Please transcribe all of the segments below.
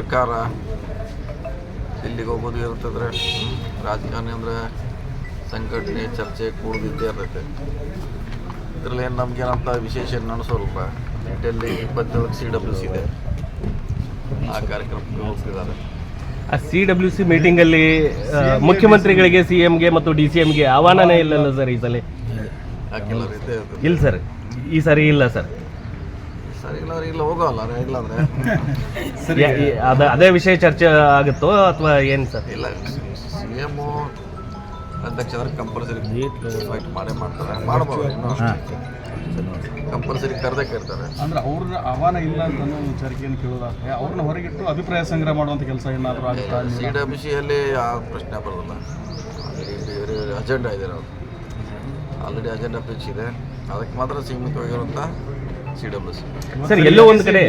ಸರ್ಕಾರ ಇಲ್ಲಿಗೆ ಹೋಗೋದು ಇರ್ತದ್ರೆ ರಾಜಕಾರಣಿ ಅಂದರೆ ಸಂಘಟನೆ ಚರ್ಚೆ ಕೂಡದಿದ್ದೇ ಇರ್ತೈತೆ ಇದರಲ್ಲಿ ಏನು ನಮಗೇನಂತ ವಿಶೇಷ ಏನು ಅನಿಸೋಲ್ಪ ಡೆಲ್ಲಿ ಇಪ್ಪತ್ತೇಳಕ್ಕೆ ಸಿ ಡಬ್ಲ್ಯೂ ಸಿ ಇದೆ. ಆ ಕಾರ್ಯಕ್ರಮಕ್ಕೆ ಹೋಗ್ತಿದ್ದಾರೆ. ಆ ಸಿ ಡಬ್ಲ್ಯೂ ಸಿ ಮೀಟಿಂಗಲ್ಲಿ ಮುಖ್ಯಮಂತ್ರಿಗಳಿಗೆ ಸಿ ಎಮ್ಗೆ ಮತ್ತು ಡಿ ಸಿ ಎಮ್ಗೆ ಆಹ್ವಾನನೇ ಇಲ್ಲಲ್ಲ ಸರ್ ಈ ಸಲ. ಇಲ್ಲ ಸರ್. ಈ ಸರಿ ಇಲ್ಲ ಸರ್. ಸರಿ ಇಲ್ಲ ಇಲ್ಲ ಹೋಗೋಲ್ಲ ಇಲ್ಲಾಂದ್ರೆ. ಅಂದ್ರೆ ಅದ ಅದೇ ವಿಷಯ ಚರ್ಚೆ ಆಗುತ್ತೋ ಅಥವಾ ಏನು ಸರ್? ಇಲ್ಲ ಸಿ ಎಮ್ಮು ಅಧ್ಯಕ್ಷರ ಕಂಪಲ್ಸರಿ ಫೈಟ್ ಮಾಡೇ ಮಾಡ್ತಾರೆ. ಮಾಡ್ಬೋದು ಕಂಪಲ್ಸರಿ ಕರೆದೇ ಕರೀತಾರೆ ಅಂದ್ರೆ ಅವ್ರ ಆಹ್ವಾನ ಇಲ್ಲ ಅಂತ ಚರ್ಚೆ ವಿಚಾರಕ್ಕೆ ಕೇಳೋದಾದ್ರೆ ಅವ್ರನ್ನ ಹೊರಗಿಟ್ಟು ಅಭಿಪ್ರಾಯ ಸಂಗ್ರಹ ಮಾಡುವಂತ ಕೆಲಸ ಏನಾದರೂ ಆಗುತ್ತಾ ಸಿ ಡಬ್ಲ್ಯೂ ಆ ಪ್ರಶ್ನೆ ಬರೋದಿಲ್ಲ. ಅಜೆಂಡಾ ಇದೆ ಅವರು. ಆಲ್ರೆಡಿ ಅಜೆಂಡಾ ಫಿಕ್ಸ್ ಇದೆ. ಅದಕ್ಕೆ ಮಾತ್ರ ಸೀಮಿತವಾಗಿರುವಂಥ ಸಿ ಸರ್ ಎಲ್ಲೋ ಒಂದು ಕಡೆ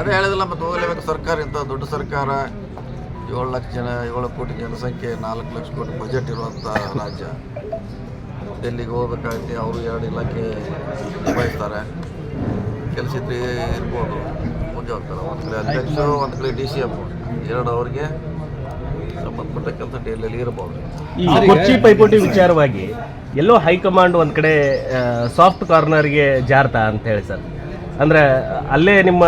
ಅದೇ ಹೇಳಿದಿಲ್ಲ ಮತ್ತೆ ಹೋಗಲೇಬೇಕು ಸರ್ಕಾರ ಇಂಥ ದೊಡ್ಡ ಸರ್ಕಾರ. ಏಳು ಲಕ್ಷ ಜನ ಏಳು ಕೋಟಿ ಜನಸಂಖ್ಯೆ ನಾಲ್ಕು ಲಕ್ಷ ಕೋಟಿ ಬಜೆಟ್ ಇರುವಂಥ ರಾಜ್ಯ. ಡೆಲ್ಲಿಗೆ ಹೋಗ್ಬೇಕಾಗತ್ತೆ ಅವರು ಎರಡು ಇಲಾಖೆ ನಿಭಾಯಿಸ್ತಾರೆ. ಕೆಲಸ ಇದ್ರೆ ಇರ್ಬೋದು. ಮುಂದೆ ಹೋಗ್ತಾರೆ ಒಂದು ಕಡೆ ಅಧ್ಯಕ್ಷರು ಒಂದು ಕಡೆ ಡಿ ಸಿ ಎಂ ಎರಡು ಅವ್ರಿಗೆ ಸಂಬಂಧಪಟ್ಟ ಕೆಲಸ ಡೆಲ್ಲಿಯಲ್ಲಿ ಇರ್ಬೋದು. ಈ ಕುರ್ಚಿ ಪೈಪೋಟಿ ವಿಚಾರವಾಗಿ ಎಲ್ಲೋ ಹೈಕಮಾಂಡ್ ಒಂದು ಕಡೆ ಸಾಫ್ಟ್ ಕಾರ್ನರ್ಗೆ ಜಾರ್ತಾ ಅಂತ ಹೇಳಿ ಸರ್. ಅಂದ್ರೆ ಅಲ್ಲೇ ನಿಮ್ಮ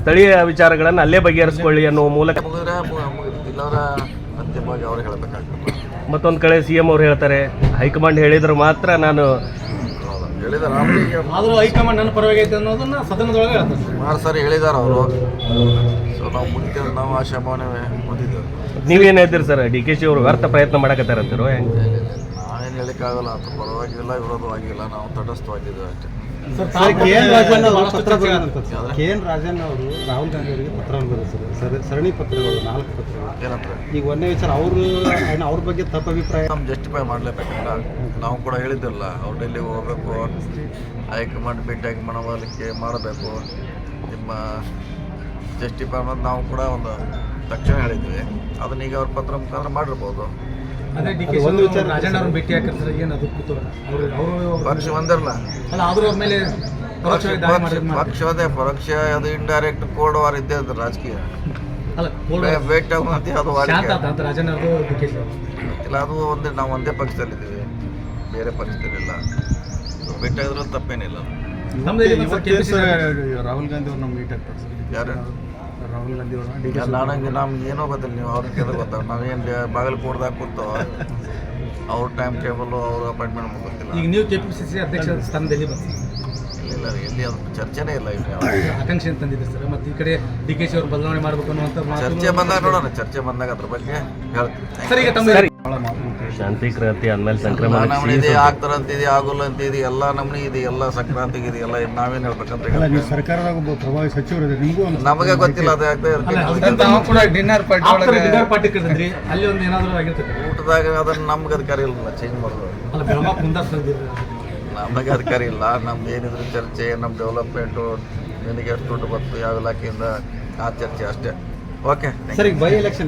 ಸ್ಥಳೀಯ ವಿಚಾರಗಳನ್ನು ಅಲ್ಲೇ ಬಗೆಹರಿಸ್ಕೊಳ್ಳಿ ಅನ್ನೋ ಮೂಲಕ. ಮತ್ತೊಂದು ಕಡೆ ಸಿ ಎಂ ಅವ್ರು ಹೇಳ್ತಾರೆ ಹೈಕಮಾಂಡ್ ಹೇಳಿದ್ರೆ ಮಾತ್ರ ನಾನು ಆದರೂ ಹೈಕಮಾಂಡ್ ನನ್ನ ಪರವಾಗಿ ಐತೆ ಅನ್ನೋದನ್ನ ಸದನದೊಳಗೆ ಹೇಳ್ತಾರೆ. ಸುಮಾರು ಸಾರಿ ಹೇಳಿದಾರೆ ಅವರು. ಸೊ ನಾವು ಮುಂದೆ ನಾವು ಆಶಾಭಾವನೆ ಹೊಂದಿದ್ದೇವೆ. ನೀವೇನ್ ಹೇಳ್ತೀರಿ ಸರ್ ಡಿ ಕೆ ಶಿ ಅವರು ವ್ಯರ್ಥ ಪ್ರಯತ್ನ ಮಾಡಕತ್ತಾರಂತಿರೋ ಹೆಂಗ್? ಹೇಳಿಕ್ಕಾಗಲ್ಲ ಅಥವಾ ಪರವಾಗಿಲ್ಲ ವಿರೋಧವಾಗಿಲ್ಲ ನಾವು ತಟಸ್ಥವಾಗಿದ್ದೇವೆ ಅಷ್ಟೇ. ಸರ್ ಕೆ ಎನ್ ರಾಜನ್ ಅವರು ಪತ್ರ ಬರೆದಂತ ಕೆ ಎನ್ ರಾಜನ್ ಅವರು ರಾಹುಲ್ ಗಾಂಧಿ ಅವರಿಗೆ ಪತ್ರವನ್ನು ಸರ್. ಸರಣಿ ಪತ್ರಗಳು ನಾಲ್ಕು ಪತ್ರಗಳು. ಈಗ ಒಂದೇ ವಿಚಾರ ಅವರು ಏನು ಅವ್ರ ಬಗ್ಗೆ ತಪ್ಪು ಅಭಿಪ್ರಾಯ ನಾವು ಜಸ್ಟಿಫೈ ಮಾಡಲೇಬೇಕಲ್ಲ ನಾವು ಕೂಡ ಹೇಳಿದ್ದಲ್ಲ ಅವ್ರು ಡೆಲ್ಲಿಗೆ ಹೋಗಬೇಕು ಹೈಕಮಾಂಡ್ ಬಿಟ್ಟಾಗಿ ಮನವೊಲಿಕೆ ಮಾಡಬೇಕು ನಿಮ್ಮ ಜಸ್ಟಿಫೈ ಅನ್ನೋದು ನಾವು ಕೂಡ ಒಂದು ತಕ್ಷಣ ಹೇಳಿದ್ವಿ. ಅದನ್ನ ಈಗ ಅವ್ರ ಪತ್ರ ಮುಖಾಂತರ ಮಾಡಿರ್ಬೋದು. ಒಂದು ವಿಚಾರ ರಾಜಣ್ಣ ಅವ್ರನ್ನ ಭೇಟಿ ಹಾಕಿರ್ತಾರೆ ಏನು ಅದು ಕುತೂಹಲ ಅವರು ಅವರು ಪಕ್ಷ ಒಂದಿರಲ್ಲ. ಅಲ್ಲ ಆದರೂ ಅವ್ರ ಮೇಲೆ ಪರೋಕ್ಷವಾಗಿ ದಾಳಿ ಮಾಡಿದ್ ಮಾಡಿ ಪಕ್ಷ ಅದೇ ಪರೋಕ್ಷ ಅದು ಇಂಡೈರೆಕ್ಟ್ ಕೋಡ್ ವಾರ್ ಇದ್ದೇ ಅದು ರಾಜಕೀಯ. ಭೇಟಿ ಆಗುವಂತೆ ಅದು ರಾಜಣ್ಣ ಅವರು ಇಲ್ಲ ಅದು ಒಂದೇ ನಾವು ಒಂದೇ ಪಕ್ಷದಲ್ಲಿದ್ದೀವಿ. ಬೇರೆ ಪಕ್ಷದಲ್ಲಿಲ್ಲ. ಇಲ್ಲ ಭೇಟಿ ತಪ್ಪೇನಿಲ್ಲ ರಾಹುಲ್ ಗಾಂಧಿ ಅವ್ರನ್ನ ಮೀಟ್ ಆಗ್ತಾರೆ ಯಾರು? ರಾಹುಲ್ ಗಾಂಧಿ ಅವರು ನನಗೆ ನಮ್ಗೆ ಏನೋ ಗೊತ್ತಿಲ್ಲ ನೀವು ಅವ್ರಿಗೆ ಕೇಳಿದ್ರೆ ಗೊತ್ತಾಗ ನಾವೇನು ಬಾಗಲಕೋಟದಾಗ ಕೂತೋ ಅವ್ರ ಟೈಮ್ ಟೇಬಲ್ ಅವ್ರ ಅಪಾಯಿಂಟ್ಮೆಂಟ್ ಗೊತ್ತಿಲ್ಲ. ಈಗ ನೀವು ಕೆ ಪಿ ಸಿ ಸಿ ಅಧ್ಯಕ್ಷ ಸ್ಥಾನದಲ್ಲಿ ಬಂದು ಇಲ್ಲ ಇಲ್ಲ ಎಲ್ಲಿ ಅದು ಚರ್ಚೆನೇ ಇಲ್ಲ ಇಲ್ಲಿ ಯಾವ್ದು. ಆಕಾಂಕ್ಷೆ ತಂದಿದೆ ಸರ್? ಮತ್ತೆ ಈ ಕಡೆ ಡಿ ಕೆ ಶಿ ಅವರು ಬದಲಾವಣೆ ಮಾಡಬೇಕು ಅನ್ನುವಂಥ ಮಾತು ಚರ್ಚೆ ಬಂದಾಗ ನೋಡೋಣ ಚರ್ಚೆ ಬಂದಾಗ ಅದ್ರ ಬಗ್ಗೆ ಹೇಳ್ತೀನಿ. ಸರ್ ಈಗ ತಮ್ಮ ಶಾಂತಿ ಕ್ರಾಂತಿ ಅಂದ್ಮೇಲೆ ಸಂಕ್ರಮಣ ನಮ್ನಿ ಇದೆ ಆಗ್ತಾರಂತಿದೆ ಆಗೋಲ್ಲ ಅಂತ ಇದೆ ಎಲ್ಲ ನಮ್ನಿ ಇದೆ ಎಲ್ಲ ಸಂಕ್ರಾಂತಿಗೆ ಇದೆ ಎಲ್ಲ ನಾವೇನ್ ಹೇಳ್ಬೇಕಂತ ಅಲ್ಲ ಹೇಳಿ ನೀವು ಸರ್ಕಾರದಾಗ ಒಬ್ಬ ಪ್ರಭಾವಿ ಸಚಿವರು ನಿಮಗೂ ಗೊತ್ತಿಲ್ಲ ಅದು ಯಾಕೆ ನಾವು ಕೂಡ ಡಿನ್ನರ್ ಪಾರ್ಟಿ ಒಳಗೆ ಡಿನ್ನರ್ ಪಾರ್ಟಿ ಕರೆದ್ರಿ ಅಲ್ಲಿ ಒಂದು ಏನಾದರೂ ಆಗಿರ್ತದೆ. ಊಟದಾಗ ಅದನ್ನ ನಮ್ಗೆ ಅಧಿಕಾರ ಇಲ್ಲ ಚೇಂಜ್ ಮಾಡೋದು. ಅಲ್ಲ ತಂದಿದ್ರು ನಮಗೆ ಅಧಿಕಾರ ಇಲ್ಲ ನಮ್ದು ಏನಿದ್ರು ಚರ್ಚೆ ನಮ್ಮ ಡೆವಲಪ್ಮೆಂಟು ನಿನಗೆ ಎಷ್ಟು ದುಡ್ಡು ಬಂತು ಯಾವ ಇಲಾಖೆಯಿಂದ ಆ ಚರ್ಚೆ ಅಷ್ಟೇ. ಓಕೆ ಸರಿ bye election